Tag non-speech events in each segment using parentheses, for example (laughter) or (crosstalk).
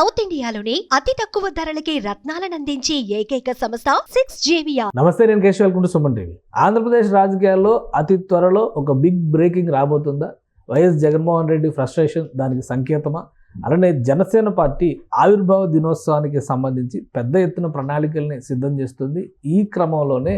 South ఇండియాలోని అతి తక్కువ ధరలకి రత్నాలను అందించే ఏకైక సంస్థ సిక్స్ జేవియా నమస్తే నేను Keshav welcome to Suman TV. Andhra Pradesh రాజకీయాల్లో అతి త్వరలో ఒక బిగ్ బ్రేకింగ్ రాబోతుందా? వైఎస్ జగన్మోహన్ రెడ్డి ఫ్రస్ట్రేషన్ దానికి సంకేతమా? అలానే జనసేన పార్టీ ఆవిర్భావ దినోత్సవానికి సంబంధించి పెద్ద ఎత్తున ప్రణాళికల్ని సిద్ధం చేస్తుంది. ఈ క్రమంలోనే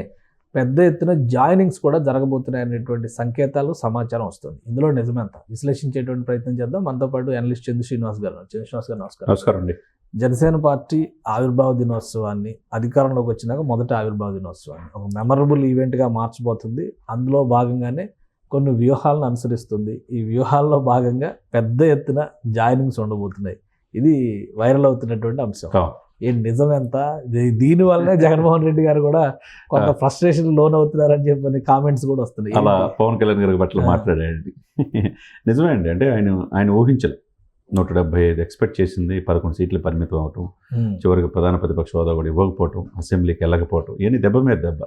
పెద్ద ఎత్తున జాయినింగ్స్ కూడా జరగబోతున్నాయి అనేటువంటి సంకేతాలు సమాచారం వస్తుంది. ఇందులో నిజమెంత. విశ్లేషించేటువంటి ప్రయత్నం చేద్దాం. మనతో పాటు అనలిస్ట్ చంద్ర శ్రీనివాస్ గారు శ్రీనివాస్ గారు నమస్కారం. నమస్కారం అండి. జనసేన పార్టీ ఆవిర్భావ దినోత్సవాన్ని అధికారంలోకి వచ్చినాక మొదటి ఆవిర్భావ దినోత్సవాన్ని. ఒక మెమరబుల్ ఈవెంట్గా మార్చబోతుంది. అందులో భాగంగానే కొన్ని వ్యూహాలను అనుసరిస్తుంది. ఈ వ్యూహాల్లో భాగంగా పెద్ద ఎత్తున జాయినింగ్స్ ఉండబోతున్నాయి. ఇది వైరల్ అవుతున్నటువంటి అంశం. ఏంటి నిజం ఎంత దీని వల్లనే జగన్మోహన్ రెడ్డి గారు కూడా కొంత. ఫ్రస్ట్రేషన్ లోన్ అవుతున్నారని చెప్పని కామెంట్స్ కూడా వస్తున్నాయి. అలా పవన్ కళ్యాణ్ గారి పట్ల ఆ. మాట్లాడాడండి. (laughs) నిజమే అండి అంటే ఆయన ఆయన ఊహించలే. నూట డెబ్బై ఐదు ఎక్స్పెక్ట్ చేసింది పదకొండు సీట్లు పరిమితం అవటం చివరికి ప్రధాన ప్రతిపక్ష హోదా కూడా ఇవ్వకపోవటం అసెంబ్లీకి వెళ్ళకపోవటం ఇవన్నీ దెబ్బ మీద దెబ్బ.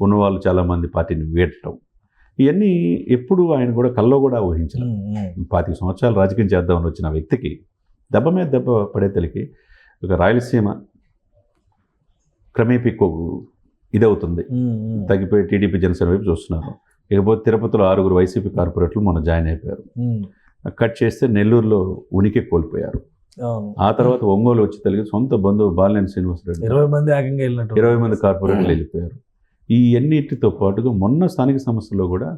ఉన్నవాళ్ళు చాలామంది పార్టీని వీడటం. ఇవన్నీ ఎప్పుడు ఆయన కూడా కల్లో కూడా ఊహించలే. ఉమ్, ఉమ్, పాతిక సంవత్సరాలు రాజకీయం చేద్దామని వచ్చిన వ్యక్తికి దెబ్బ మీద దెబ్బ పడే ఒక రాయలసీమ క్రమేపీ ఇదవుతుంది. తగ్గిపోయి టీడీపీ జనసేన వైపు చూస్తున్నారు. ఇకపోతే తిరుపతిలో ఆరుగురు వైసీపీ కార్పొరేట్లు మొన్న జాయిన్ అయిపోయారు. కట్ చేస్తే నెల్లూరులో ఉనికి కోల్పోయారు. ఆ తర్వాత ఒంగోలు వచ్చి తెలిగి సొంత బంధువు బాలినేని శ్రీనివాసరెడ్డి ఇరవై మంది ఏకంగా వెళ్ళినట్టు ఇరవై మంది కార్పొరేట్లు వెళ్ళిపోయారు. ఈ అన్నిటితో పాటుగా మొన్న స్థానిక సంస్థల్లో కూడా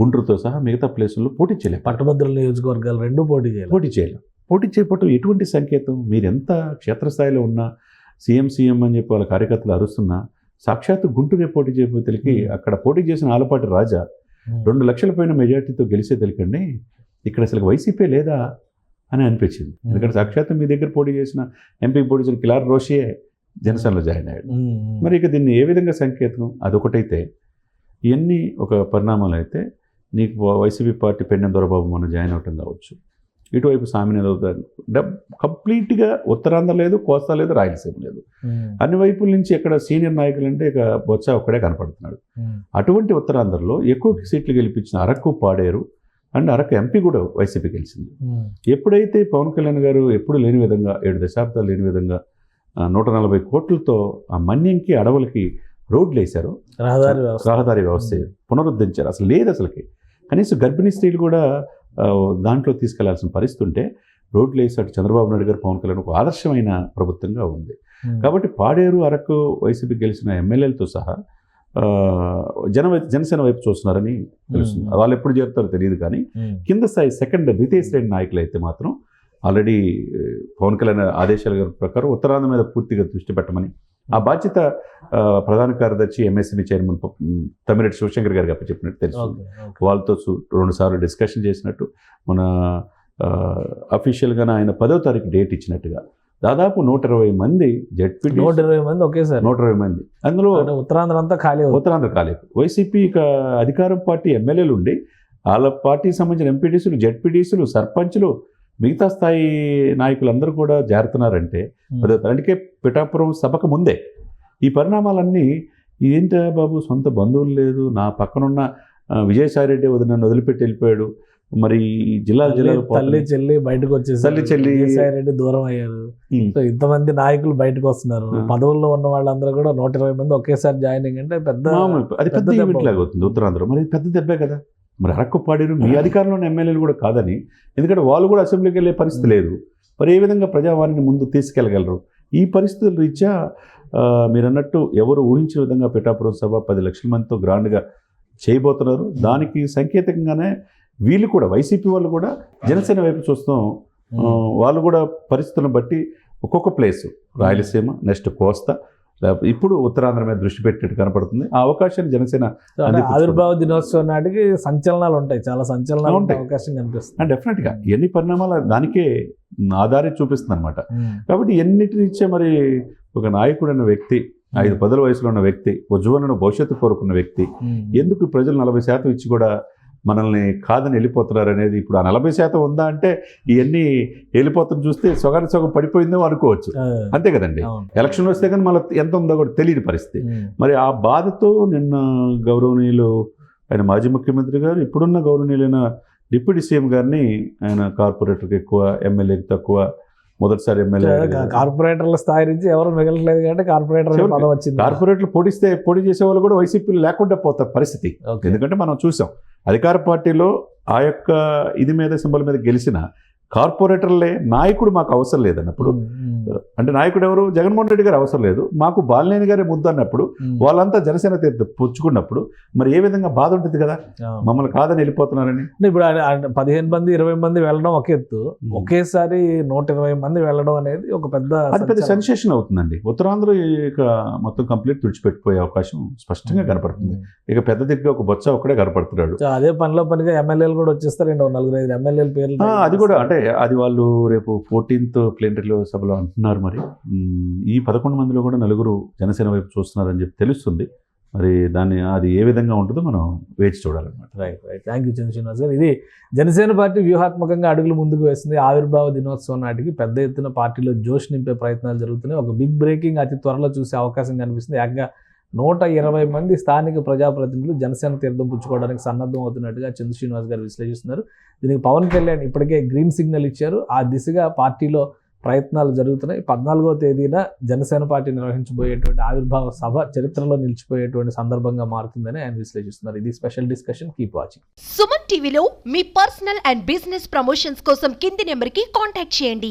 గుంటూరుతో సహా మిగతా ప్లేసుల్లో పోటీ చేయలేదు. పట్టభద్రుల నియోజకవర్గాలు రెండు పోటీ చేయాలి పోటీ చేయలేం పోటీ చేయకపోవటం ఎటువంటి సంకేతం? మీరు ఎంత క్షేత్రస్థాయిలో ఉన్నా సీఎం సీఎం అని చెప్పి వాళ్ళ కార్యకర్తలు అరుస్తున్నా సాక్షాత్తు గుంటూరే పోటీ చేయబోతేలికి. అక్కడ పోటీ చేసిన ఆలపాటి రాజా రెండు లక్షల పైన మెజార్టీతో గెలిచే తెలికండి. ఇక్కడ అసలు వైసీపీ లేదా అని అనిపించింది. ఎందుకంటే సాక్షాత్తు మీ దగ్గర పోటీ చేసిన ఎంపీ పోటీ చేసిన కిలార్ రోషియే జనసేనలో జాయిన్ అయ్యాడు. మరి ఇక దీన్ని ఏ విధంగా సంకేతం? అదొకటైతే ఇవన్నీ ఒక పరిణామాలు అయితే నీకు వైసీపీ పార్టీ పెండెం దొరబాబు మొన్న జాయిన్ అవటం కావచ్చు. ఇటువైపు సామినేది అవుతారు కంప్లీట్గా ఉత్తరాంధ్ర లేదు కోస్తా లేదు రాయలసీమ లేదు. అన్ని వైపుల నుంచి ఇక్కడ సీనియర్ నాయకులు అంటే ఇక బొత్స ఒక్కడే కనపడుతున్నాడు. అటువంటి ఉత్తరాంధ్రలో ఎక్కువ సీట్లు గెలిపించిన అరకు పాడేరు అండ్ అరకు ఎంపీ కూడా వైసీపీ గెలిచింది. ఎప్పుడైతే పవన్ కళ్యాణ్ గారు ఎప్పుడు లేని విధంగా ఏడు దశాబ్దాలు లేని విధంగా నూట నలభై కోట్లతో ఆ మన్యంకి అడవులకి రోడ్లు వేశారు రహదారి వ్యవస్థ. రహదారి వ్యవస్థ పునరుద్ధరించారు. అసలు లేదు అసలుకి. కనీసం గర్భిణీ స్త్రీలు కూడా దాంట్లో తీసుకెళ్ళాల్సిన పరిస్థితి ఉంటే రోడ్లు వేసాడు చంద్రబాబు నాయుడు గారు పవన్ కళ్యాణ్ ఒక ఆదర్శమైన ప్రభుత్వంగా ఉంది. కాబట్టి పాడేరు అరకు వైసీపీ గెలిచిన ఎమ్మెల్యేలతో సహా జన జనసేన వైపు చూస్తున్నారని తెలుస్తుంది. వాళ్ళు ఎప్పుడు చేరుతారో తెలియదు కానీ కింద స్థాయి సెకండ్ ద్వితీయ శ్రేణి నాయకులు అయితే మాత్రం ఆల్రెడీ పవన్ కళ్యాణ్ ఆదేశాల గారి ప్రకారం ఉత్తరాంధ్ర మీద పూర్తిగా దృష్టి పెట్టమని ఆ బాధ్యత ప్రధాన కార్యదర్శి ఎంఎస్ఎంఈ చైర్మన్ తమ్మిరెడ్డి శివశంకర్ గారికి అప్పచెప్పినట్టు తెలుసు. వాళ్ళతో సు- రెండు సార్లు డిస్కషన్ చేసినట్టు మన అఫీషియల్గా ఆయన పదో తారీఖు డేట్ ఇచ్చినట్టుగా. దాదాపు నూట ఇరవై మంది జడ్పీ నూట ఇరవై మంది ఒకేసారి నూట ఇరవై మంది. అందులో ఉత్తరాంధ్ర అంతా ఖాళీ ఉత్తరాంధ్ర కాలేదు వైసీపీ ఇక అధికారం పార్టీ ఎమ్మెల్యేలు ఉండి వాళ్ళ పార్టీకి సంబంధించిన ఎంపీటీసీలు జడ్పీటీసీలు సర్పంచ్లు మిగతా స్థాయి నాయకులందరూ కూడా జారుతున్నారంటే తారీఖు. అందుకే పిఠాపురం సభకు ముందే ఈ పరిణామాలన్నీ ఏంటా బాబు సొంత బంధువులు లేదు నా పక్కనున్న ఆ, విజయసాయి రెడ్డి వదిలి నన్ను వదిలిపెట్టి వెళ్ళిపోయాడు మరి ఈ జిల్లా తల్లి- తల్లి చెల్లి బయటకు వచ్చేసి తల్లి, చెల్లి. రెడ్డి దూరం అయ్యారు. సో ఇంతమంది నాయకులు బయటకు వస్తున్నారు. పదవుల్లో ఉన్న వాళ్ళందరూ కూడా నూట ఇరవై మంది ఒకేసారి జాయినింగ్ అంటే పెద్ద అది పెద్ద అవుతుంది ఉత్తరాంధ్ర మరి పెద్ద దెబ్బే కదా మరి అరకు పాడేరు మీ అధికారంలో ఉన్న ఎమ్మెల్యేలు కూడా కాదని ఎందుకంటే వాళ్ళు కూడా అసెంబ్లీకి వెళ్ళే పరిస్థితి లేదు. మరి ఏ విధంగా ప్రజావాణిని ముందు తీసుకెళ్ళగలరు? ఈ పరిస్థితుల రీత్యా మీరు అన్నట్టు ఎవరు ఊహించిన విధంగా పిఠాపురం సభ పది లక్షల మందితో గ్రాండ్గా చేయబోతున్నారు. దానికి సంకేతంగానే వీళ్ళు కూడా వైసీపీ వాళ్ళు కూడా జనసేన వైపు చూస్తాం. వాళ్ళు కూడా పరిస్థితులను బట్టి ఒక్కొక్క ప్లేస్. రాయలసీమ నెక్స్ట్ కోస్తా లేకపోతే ఇప్పుడు ఉత్తరాంధ్ర మీద దృష్టి పెట్టినట్టు కనపడుతుంది. ఆ అవకాశాన్ని జనసేన. ఆవిర్భావ దినోత్సవం నాటికి సంచలనాలు ఉంటాయి. చాలా సంచలనాలు ఉంటాయి. అవకాశం కనిపిస్తుంది. డెఫినెట్గా ఎన్ని పరిణామాలు దానికే ఆధారే చూపిస్తుంది అనమాట ఉమ్, కాబట్టి ఎన్నిటినిచ్చే మరి ఒక నాయకుడైన వ్యక్తి ఐదు పదుల వయసులో ఉన్న వ్యక్తి ఉజ్వలన భవిష్యత్తు కోరుకున్న వ్యక్తి ఎందుకు ప్రజలు నలభై శాతం ఇచ్చి కూడా మనల్ని కాదని వెళ్ళిపోతున్నారు అనేది ఇప్పుడు ఆ నలభై శాతం ఉందా అంటే ఇవన్నీ వెళ్ళిపోతాం చూస్తే సొగం సగం పడిపోయిందో అనుకోవచ్చు. అంతే కదండి. ఎలక్షన్ వస్తే కానీ మళ్ళీ ఎంత ఉందో కూడా తెలియని పరిస్థితి. మరి ఆ బాధతో నిన్న గౌరవనీయులు ఆయన మాజీ ముఖ్యమంత్రి గారు ఇప్పుడున్న గౌరవనీయులైన డిప్యూటీ సీఎం గారిని ఆయన కార్పొరేటర్కి ఎక్కువ ఎమ్మెల్యేకి తక్కువ మొదటిసారి ఎమ్మెల్యే కార్పొరేటర్ల స్థాయి నుంచి ఎవరు మిగలట్లేదు కాబట్టి కార్పొరేటర్ పదం వచ్చింది. కార్పొరేట్లు పోటీస్తే పోటీ చేసే వాళ్ళు కూడా వైసీపీలు లేకుండా పోతారు పరిస్థితి. ఎందుకంటే మనం చూసాం అధికార పార్టీలో ఆ యొక్క ఇది మీద సింబల్ మీద గెలిచిన కార్పొరేటర్లే నాయకుడు మాకు అవసరం లేదన్నప్పుడు. అంటే నాయకుడు ఎవరు జగన్మోహన్ రెడ్డి గారు అవసరం లేదు. మాకు బాలినేని గారే ముద్దు అన్నప్పుడు వాళ్ళంతా జనసేన తీర్థ పుచ్చుకున్నప్పుడు మరి ఏ విధంగా బాధ ఉంటుంది కదా? మమ్మల్ని కాదని వెళ్ళిపోతున్నారని. అంటే ఇప్పుడు పదిహేను మంది ఇరవై మంది వెళ్ళడం ఒక ఎత్తు. ఒకేసారి నూట ఇరవై మంది వెళ్ళడం అనేది ఒక పెద్ద అది పెద్ద. సెన్సేషన్ అవుతుందండి. ఉత్తరాంధ్ర ఇక మొత్తం కంప్లీట్ తుడిచిపెట్టిపోయే అవకాశం స్పష్టంగా కనపడుతుంది. ఇక పెద్ద దిగ్గా ఒక బొచ్చ ఒక్కడే కనపడుతున్నాడు. అదే పనిలో పనిగా ఎమ్మెల్యేలు కూడా వచ్చేస్తారు రెండు నలుగురు ఐదు ఎమ్మెల్యేల పేర్లు అది కూడా. అంటే అది వాళ్ళు రేపు ఫోర్టీన్త్ ప్లేనరీలో సభలో అంటున్నారు మరి. ఈ పదకొండు మందిలో కూడా నలుగురు జనసేన వైపు చూస్తున్నారని చెప్పి తెలుస్తుంది. మరి దాన్ని అది ఏ విధంగా ఉంటుందో మనం వేచి చూడాలన్నమాట. Right right thank you Chandrasrinivas garu. ఇది జనసేన పార్టీ వ్యూహాత్మకంగా అడుగులు ముందుకు వేస్తుంది. ఆవిర్భావ దినోత్సవం నాటికి పెద్ద ఎత్తున పార్టీలో జోష్ నింపే ప్రయత్నాలు జరుగుతున్నాయి. ఒక బిగ్ బ్రేకింగ్ అతి త్వరలో చూసే అవకాశం కనిపిస్తుంది. ఏకంగా నూట ఇరవై మంది స్థానిక ప్రజాప్రతినిధులు జనసేన తీర్థం పుచ్చుకోవడానికి సన్నద్ధం అవుతున్నట్టుగా చంద్ర శ్రీనివాస్ గారు విశ్లేషిస్తున్నారు. దీనికి పవన్ కళ్యాణ్ ఇప్పటికే గ్రీన్ సిగ్నల్ ఇచ్చారు. ఆ దిశగా పార్టీలో ప్రయత్నాలు జరుగుతున్నాయి. పద్నాలుగో తేదీన జనసేన పార్టీ నిర్వహించబోయేటువంటి ఆవిర్భావ సభ చరిత్రలో నిలిచిపోయేటువంటి సందర్భంగా మారుతుందని ఆయన విశ్లేషిస్తున్నారు. ఇది special discussion. Keep watching. Suman టీవీలో మీ పర్సనల్ అండ్ బిజినెస్ ప్రమోషన్స్ కోసం కింది నెంబర్కి కాంటాక్ట్ చేయండి.